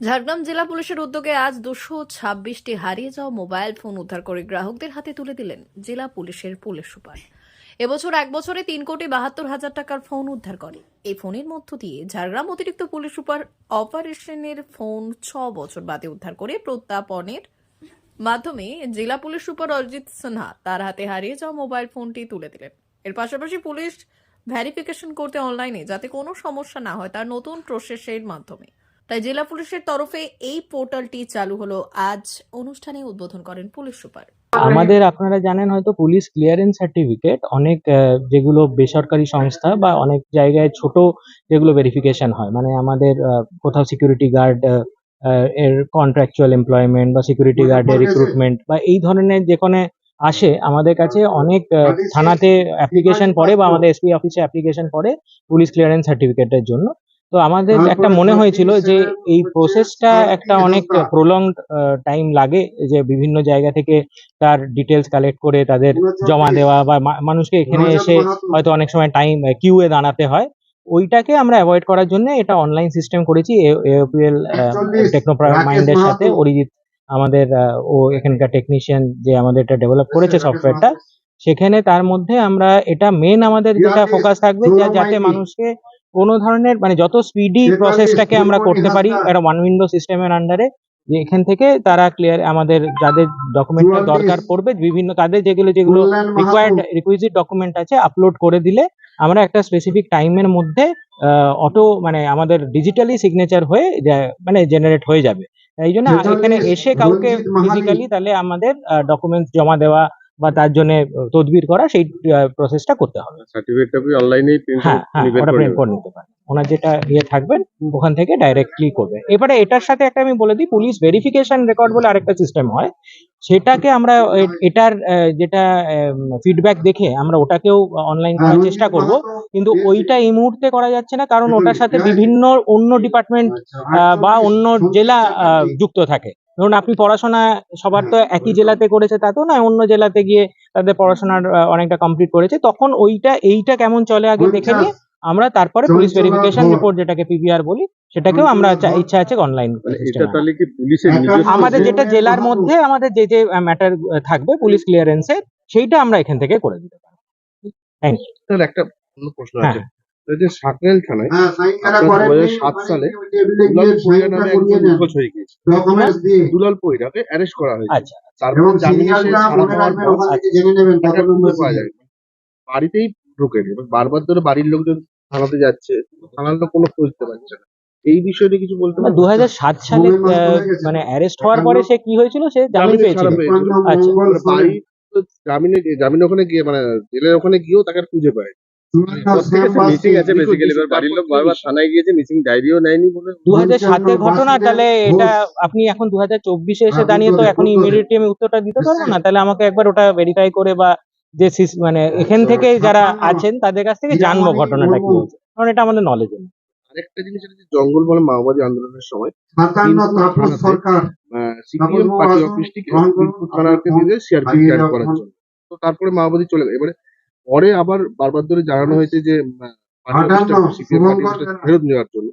ঝাড়গ্রাম জেলা পুলিশের উদ্যোগে আজ দুশো ছাব্বিশটি হারিয়ে যাওয়া মোবাইল ফোন উদ্ধার করে গ্রাহকদের হাতে তুলে দিলেন জেলা পুলিশের পুলিশ সুপার। এবছর এক বছরে তিন কোটি বাহাত্তর হাজার টাকার ফোন উদ্ধার করে। এই ফোনের মধ্য দিয়ে ঝাড়গ্রাম অতিরিক্ত পুলিশ সুপার অপারেশনের ফোন ছ বছর বাদে উদ্ধার করে প্রত্যাপনের মাধ্যমে জেলা পুলিশ সুপার অরিজিৎ সিনহা তার হাতে হারিয়ে যাওয়া মোবাইল ফোনটি তুলে দিলেন। এর পাশাপাশি পুলিশ ভ্যারিফিকেশন করতে অনলাইনে যাতে কোনো সমস্যা না হয় তার নতুন প্রসেসের মাধ্যমে। তাই জেলা পুলিশের তরফে এই পোর্টালটি চালু হলো। আজ অনুষ্ঠানে উদ্বোধন করেন পুলিশ সুপার। আমাদের আপনারা জানেন হয়তো পুলিশ ক্লিয়ারেন্স সার্টিফিকেট অনেক আহ, যেগুলো বেসরকারি সংস্থা বা অনেক জায়গায় ছোট যেগুলো ভেরিফিকেশন হয়। মানে আমাদের আহ, কোথাও সিকিউরিটি গার্ড এর কন্ট্রাকচুয়াল এমপ্লয়মেন্ট বা সিকিউরিটি গার্ডের রিক্রুটমেন্ট বা এই ধরনের যেখানে আসে আমাদের কাছে অনেক থানাতে অ্যাপ্লিকেশন পড়ে বা আমাদের এসপি অফিসে অ্যাপ্লিকেশন পড়ে পুলিশ ক্লিয়ারেন্স সার্টিফিকেটের জন্য। তো আমাদের একটা মনে হয়েছিল যে এই প্রসেসটা একটা অনেক প্রলং টাইম লাগে যে বিভিন্ন জায়গা থেকে তার ডিটেলস কালেক্ট করে তাদের জমা দেওয়া বা মানুষকে এখানে এসে হয়তো। অনেক সময় টাইম কিউয়ে দাঁড়াতে হয়। ওইটাকে আমরা অ্যাভয়েড করার জন্য এটা অনলাইন সিস্টেম করেছি এওপিএল টেকনো মাইন্ডের সাথে। অরিজিৎ আমাদের ও এখানকার টেকনিশিয়ান যে আমাদের এটা ডেভেলপ করেছে সফটওয়্যারটা সেখানে তার মধ্যে আমরা এটা মেন আমাদের যেটা ফোকাস থাকবে যাতে মানুষকে কোনো ধরনের মানে যত স্পিডি প্রসেসটাকে আমরা করতে পারি একটা ওয়ান উইন্ডো সিস্টেমের আন্ডারে যে এখান থেকে তারা ক্লিয়ার আমাদের যাদের ডকুমেন্টটা দরকার পড়বে বিভিন্ন তাদের যেগুলো যেগুলো রিকোয়ার্ড রিকুইজিট ডকুমেন্ট আছে আপলোড করে দিলে আমরা একটা স্পেসিফিক টাইমের মধ্যে অটো মানে আমাদের ডিজিটালি সিগনেচার হয়ে মানে জেনারেট হয়ে যাবে। এই জন্য এখানে এসে কাউকে ফিজিক্যালি তাহলে আমাদের ডকুমেন্টস জমা দেওয়া বা তার জন্য তদবির করা সেই প্রসেসটা করতে হবে। সার্টিফিকেটটা আপনি অনলাইনেই প্রিন্ট হ্যাঁ হ্যাঁ ওটা প্রিন্ট করে নিতে পারেন। ওনার যেটা ইয়ে থাকবেন ওখান থেকে ডাইরেক্টলি করবে। এবারে এটার সাথে একটা আমি বলে দিই পুলিশ ভেরিফিকেশন রেকর্ড বলে আরেকটা সিস্টেম হয়। সেটাকে আমরা এটার যেটা ফিডব্যাক দেখে আমরা ওটাকেও অনলাইন করার চেষ্টা করব। কিন্তু ওইটা এই মুহূর্তে করা যাচ্ছে না কারণ ওটার সাথে বিভিন্ন অন্য ডিপার্টমেন্ট বা অন্য জেলা যুক্ত থাকে। ধরুন আপনি পড়াশোনা সবার তো একই জেলাতে করেছে তা তো না অন্য জেলাতে গিয়ে তাদের পড়াশোনার অনেকটা কমপ্লিট করেছে। তখন ওইটা এইটা কেমন চলে আগে দেখে নিয়ে আমরা তারপরে পুলিশ ভেরিফিকেশন রিপোর্ট যেটাকে পিভিআর বলি সেটাকেও আমরা ইচ্ছা আছে অনলাইন মানে এটা তাহলে কি পুলিশের নিজস্ব আমাদের যেটা জেলার মধ্যে আমাদের যে যে ম্যাটার থাকবে পুলিশ ক্লিয়ারেন্সের সেইটা আমরা এখান থেকে করে দিতে পারব। তাহলে একটা অন্য প্রশ্ন হ্যাঁ। আছে। যে সাকরেল থানায় হ্যাঁ, করেন। 2007 সালে দুলাল পৈরা নামে একজন নিখোঁজ হয়ে গেছে। দুলাল পৈরাকে অ্যারেস্ট করা হয়েছে। আচ্ছা তারপর জামিনে সে ছাড়া পাওয়ার পর পাওয়া যায় বাড়িতেই ঢোকেন এবার বারবার ধরে বাড়ির লোকজন থানাতে যাচ্ছে। থানার লোক কোনো খুঁজতে পারছে না। এই বিষয়ে নিয়ে কিছু বলতে দু হাজার সাত সালে মানে অ্যারেস্ট হওয়ার পরে সে কি হয়েছিল? সে জামিন পেয়েছিল। আচ্ছা। বাড়ি জামিনে জামিন ওখানে গিয়ে মানে জেলের ওখানে গিয়েও তাকে খুঁজে পায় মিসিং আছে বেসিক্যালি এবার বাড়ির লোক বারবার থানায় গিয়েছে মিসিং ডায়েরিও নেয়নি বলে। দু হাজার সাতের ঘটনা তাহলে এটা আপনি এখন দু হাজার চব্বিশে এসে দাঁড়িয়ে তো এখন ইমিডিয়েটলি আমি উত্তরটা দিতে পারব না? তাহলে আমাকে একবার ওটা ভেরিফাই করে বা যে মানে এখান থেকে যারা আছেন তাদের কাছ থেকে জানব ঘটনাটা কি হয়েছে। কারণ এটা আমাদের নলেজ আরেকটা জিনিস জঙ্গল বলে মাওবাদী আন্দোলনের সময় সরকার সিপিএম পার্টি দিয়ে সিআরপি করার জন্য। তো তারপরে মাওবাদী চলে গেল। এবারে পরে আবার বারবার ধরে জানানো হয়েছে যে। ফেরত নেওয়ার জন্য।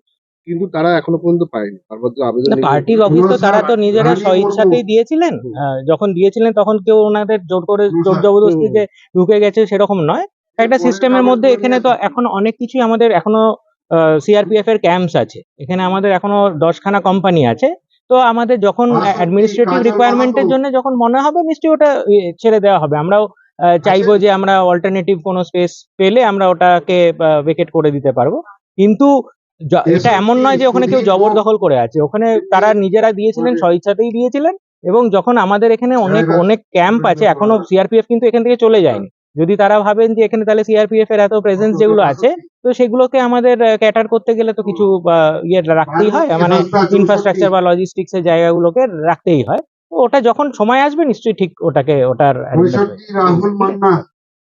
কিন্তু তারা এখনও পর্যন্ত পায়নি। বারবার ধরে আবেদন পার্টির অফিস তো তারা তো নিজেরা স্বইচ্ছাতেই দিয়েছিলেন। আহ, যখন দিয়েছিলেন তখন কেউ ওনাদের জোর করে জোর জবরদস্তি যে ঢুকে গেছে সেরকম নয়। একটা সিস্টেমের মধ্যে এখানে তো এখন অনেক কিছুই আমাদের এখনও সিআরপিএফ এর ক্যাম্পস আছে। এখানে আমাদের এখনও দশখানা কোম্পানি আছে। তো আমাদের যখন অ্যাডমিনিস্ট্রেটিভ রিকোয়ারমেন্টের জন্য যখন মনে হবে নিশ্চয়ই ওটা ইয়ে, ছেড়ে দেওয়া হবে। আমরাও চাইব যে আমরা অল্টারনেটিভ কোনো স্পেস পেলে আমরা ওটাকে ভেকেট করে দিতে পারব। কিন্তু এটা এমন নয় যে ওখানে কেউ জবরদখল করে আছে। ওখানে তারা নিজেরা দিয়েছিলেন স্বইচ্ছাতেই দিয়েছিলেন এবং যখন আমাদের এখানে অনেক অনেক ক্যাম্প আছে এখনও সিআরপিএফ কিন্তু এখান থেকে চলে যায়নি। যদি তারা ভাবেন যে এখানে তাহলে সিআরপিএফ এর এত প্রেজেন্স যেগুলো আছে তো সেগুলোকে আমাদের ক্যাটার করতে গেলে তো কিছু ইয়ে রাখতেই হয় মানে ইনফ্রাস্ট্রাকচার বা লজিস্টিক্স এর জায়গাগুলোকে রাখতেই হয়। ওটা যখন সময় আসবে নিশ্চয়ই ঠিক ওটাকে ওটার রাহুল মান্না?